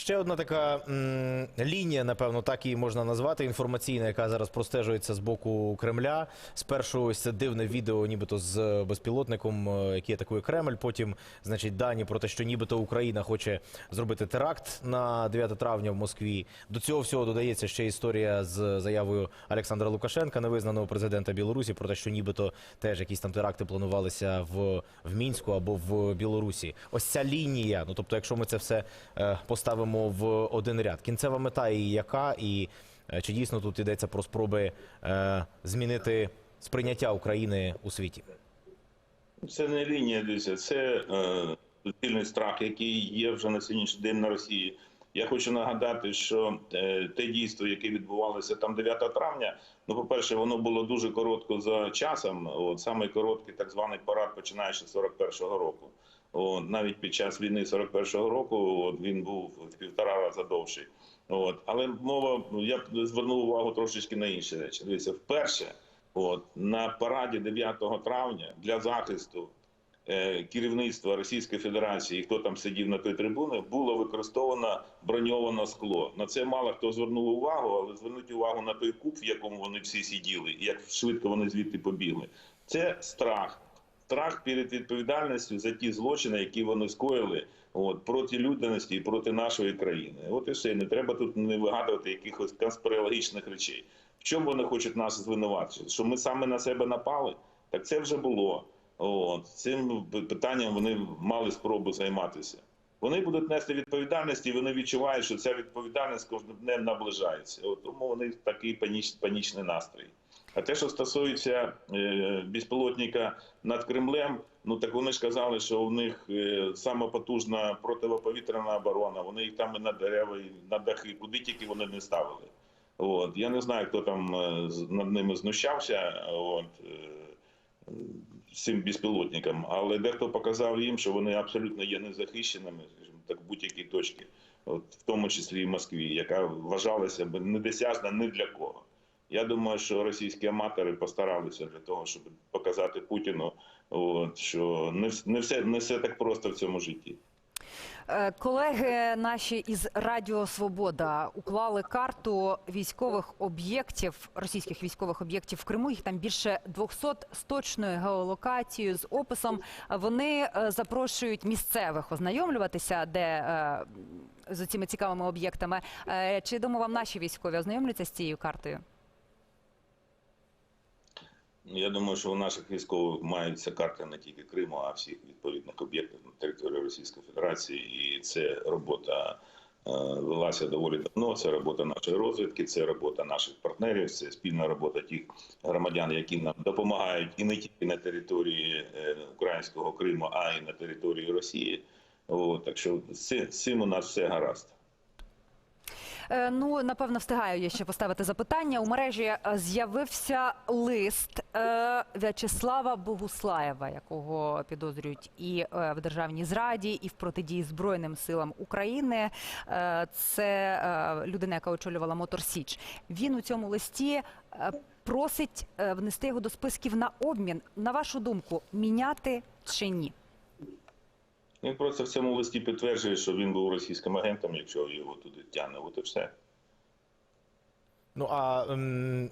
Ще одна така м, лінія, напевно, так її можна назвати, інформаційна, яка зараз простежується з боку Кремля. Спершу ось це дивне відео, нібито з безпілотником, е, який атакує Кремль. Потім, значить, дані про те, що нібито Україна хоче зробити теракт на 9 травня в Москві. До цього всього додається ще історія з заявою Олександра Лукашенка, невизнаного президента Білорусі, про те, що нібито теж якісь там теракти планувалися в, в Мінську або в Білорусі. Ось ця лінія. Ну тобто, якщо ми це все е, поставимо в один ряд, кінцева мета її яка, і е, чи дійсно тут йдеться про спроби е, змінити сприйняття України у світі? Це не лінія, дивіться, це е, суцільний страх, який є вже на сьогоднішній день на Росії. Я хочу нагадати, що те дійство, яке відбувалося там 9 травня, ну, по-перше, воно було дуже коротко за часом. От саме короткий так званий парад, починаючи з 41-го року. От, навіть під час війни 41-го року от, він був півтора рази довший. От, але мова, я звернув увагу трошечки на інші речі. Дивіться, вперше, от на параді 9 травня для захисту е, керівництва Російської Федерації, хто там сидів на той трибуні, було використовано броньоване скло. На це мало хто звернув увагу, але зверніть увагу на той куб, в якому вони всі сиділи, і як швидко вони звідти побігли. Це страх. Страх перед відповідальністю за ті злочини, які вони скоїли от, проти людяності і проти нашої країни. От і все. Не треба тут не вигадувати якихось конспірологічних речей. В чому вони хочуть нас звинувачити? Що ми саме на себе напали? Так це вже було. От цим питанням вони мали спробу займатися. Вони будуть нести відповідальність, і вони відчувають, що ця відповідальність кожним днем наближається. От тому вони такий паніч, панічний настрій. А те, що стосується е, безпілотника над Кремлем, ну так вони ж казали, що у них е, саме потужна протиповітряна оборона. Вони їх там і на дерева, і на дахи, куди тільки вони не ставили. От я не знаю, хто там е, над ними знущався. От цим безпілотником, але дехто показав їм, що вони абсолютно є незахищеними, так, будь-якій точці, в тому числі і в Москві, яка вважалася б недосяжна ні для кого. Я думаю, що російські аматори постаралися для того, щоб показати Путіну, от, що не, не все не все так просто в цьому житті. Е, Колеги наші із Радіо Свобода уклали карту військових об'єктів, російських військових об'єктів в Криму. Їх там більше 200 з точною геолокацією, з описом. Вони е, запрошують місцевих ознайомлюватися, де е, з цими цікавими об'єктами. Чи думаю, вам наші військові ознайомляться з цією картою? Я думаю, що у наших військових маються карти не тільки Криму, а всіх відповідних об'єктів на території Російської Федерації, і це робота е, велася доволі давно. Це робота нашої розвідки, це робота наших партнерів, це спільна робота тих громадян, які нам допомагають і не тільки на території е, українського Криму, а й на території Росії. От, так що з цим у нас все гаразд. Е, Ну, напевно, встигаю я ще поставити запитання. У мережі е, з'явився лист е, В'ячеслава Богуслаєва, якого підозрюють і в державній зраді, і в протидії Збройним силам України. Це людина, яка очолювала Мотор Січ. Він у цьому листі просить внести його до списків на обмін. На вашу думку, міняти чи ні? Він просто в цьому листі підтверджує, що він був російським агентом, якщо його туди тягне. От і все. Ну а ем,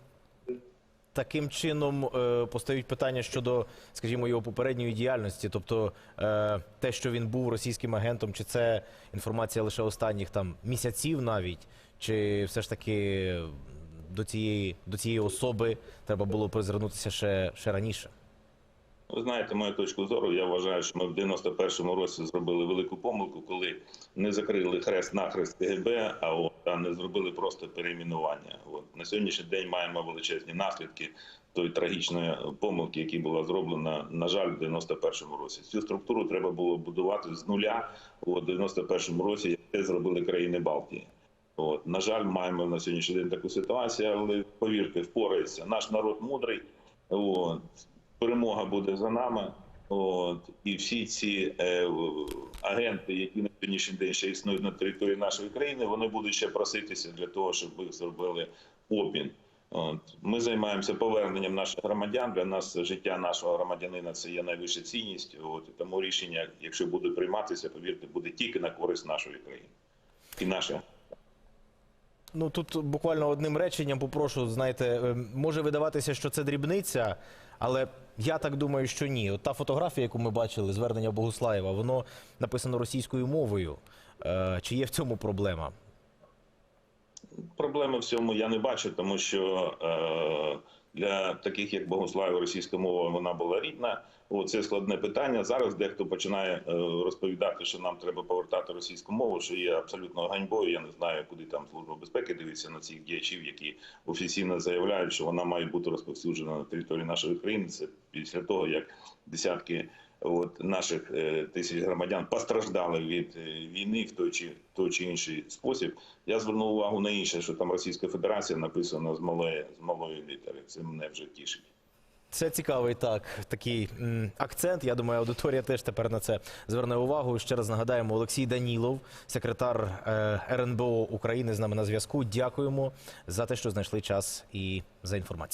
таким чином е, постають питання щодо, скажімо, його попередньої діяльності. Тобто е, те, що він був російським агентом, чи це інформація лише останніх там місяців навіть, чи все ж таки до цієї, до цієї особи треба було призирнутися ще, ще раніше? Ви знаєте мою точку зору. Я вважаю, що ми в 91-му році зробили велику помилку, коли не закрили хрест нахрест КГБ, а от а не зробили просто перейменування. От на сьогоднішній день маємо величезні наслідки тої трагічної помилки, яка була зроблена, на жаль, в 91-му році. Цю структуру треба було будувати з нуля. В 91-му році як це зробили країни Балтії. От на жаль, маємо на сьогоднішній день таку ситуацію, але повірте, впорається. Наш народ мудрий. От перемога буде за нами. От і всі ці е, агенти, які на сьогоднішній день ще існують на території нашої країни, вони будуть ще проситися для того, щоб ми зробили обмін. От ми займаємося поверненням наших громадян. Для нас життя нашого громадянина це є найвища цінність. От і тому рішення, якщо буде прийматися, повірте, буде тільки на користь нашої країни і наших. Ну тут буквально одним реченням попрошу, знаєте, е, може видаватися, що це дрібниця, але я так думаю, що ні. От та фотографія, яку ми бачили, звернення Богуслаєва, воно написано російською мовою. Е, Чи є в цьому проблема? Проблеми в цьому я не бачу, тому що е, для таких як Богослав, російська мова вона була рідна. О, це складне питання. Зараз дехто починає е, розповідати, що нам треба повертати російську мову, що є абсолютно ганьбою. Я не знаю, куди там служба безпеки дивиться на цих діячів, які офіційно заявляють, що вона має бути розповсюджена на території нашої країни. Це після того, як десятки от наших е, тисяч громадян постраждали від е, війни в той чи той чи інший спосіб. Я звернув увагу на інше, що там Російська Федерація написано з малої з малої літери. Це мене вже тішить. Це цікавий так такий м, акцент. Я думаю, аудиторія теж тепер на це зверне увагу. Ще раз нагадаємо, Олексій Данілов, секретар е, РНБО України, з нами на зв'язку. Дякуємо за те, що знайшли час і за інформацію.